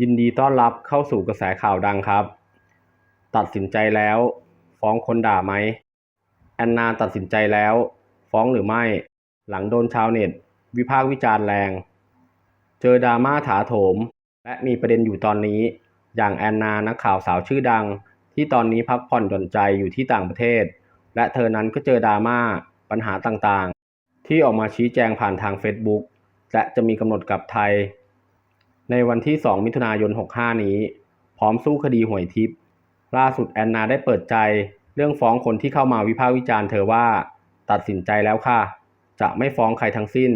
ยินดีต้อนรับเข้าสู่กระแสข่าวดังครับ ตัดสินใจแล้ว ฟ้องคนด่าไหม แอนนาตัดสินใจแล้ว ฟ้องหรือไม่ หลังโดนชาวเน็ต วิพากษ์วิจารณ์แรง เจอดราม่าถาโถม และมีประเด็นอยู่ตอนนี้ อย่างแอนนานักข่าวสาวชื่อดัง ที่ตอนนี้พักผ่อนหย่อนใจอยู่ที่ต่างประเทศ และเธอนั้นก็เจอดราม่าปัญหาต่างๆ ที่ออกมาชี้แจงผ่านทาง Facebook และจะมีกำหนดกลับไทย ในวันที่ 2 มิถุนายน 65 นี้ พร้อมสู้คดีหวยทิพย์ล่าสุดแอนนาได้เปิดใจ เรื่องฟ้องคนที่เข้ามาวิพากษ์วิจารณ์เธอว่า ตัดสินใจแล้วค่ะ จะไม่ฟ้องใครทั้งสิ้น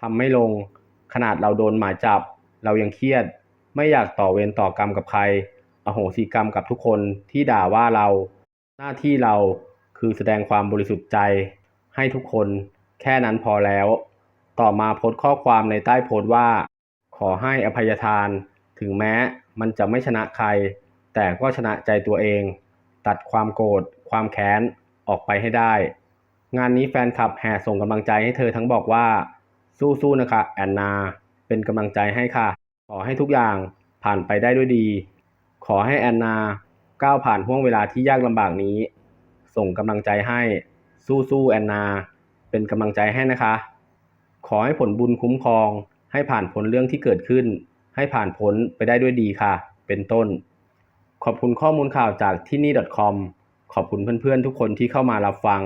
ทำไม่ลง ขนาดเราโดนหมายจับ เรายังเครียด ไม่อยากต่อเวรต่อกรรมกับใคร อโหสิกรรมกับทุกคนที่ด่าว่าเรา หน้าที่เราคือแสดงความบริสุทธิ์ใจ ให้ทุกคน แค่นั้นพอแล้ว ต่อมาโพสต์ข้อความในใต้โพสต์ว่า ขอให้อภัยทาน ถึงแม้มันจะไม่ชนะใคร แต่ก็ชนะใจตัวเอง ตัดความโกรธความแค้น ออกไปให้ได้ งานนี้แฟนคลับแห่ส่งกำลังใจให้เธอทั้งบอกว่า สู้ๆนะคะแอนนา เป็นกำลังใจให้ค่ะ ขอให้ทุกอย่างผ่านไปได้ด้วยดี ขอให้แอนนาก้าวผ่านห่วงเวลาที่ยากลำบากนี้ ส่งกำลังใจให้ สู้ๆแอนนา เป็นกำลังใจให้นะคะ ขอให้ผลบุญคุ้มครอง ให้ผ่านพ้นเรื่องที่เกิดขึ้น ให้ผ่านพ้นไปได้ด้วยดีค่ะ เป็นต้น ขอบคุณข้อมูลข่าวจากที่นี่ .com ขอบคุณเพื่อนๆ ทุกคนที่เข้ามารับฟัง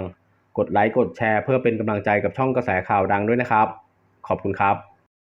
กดไลค์กดแชร์เพื่อเป็นกำลังใจกับช่องกระแสข่าวดังด้วยนะครับ ขอบคุณครับ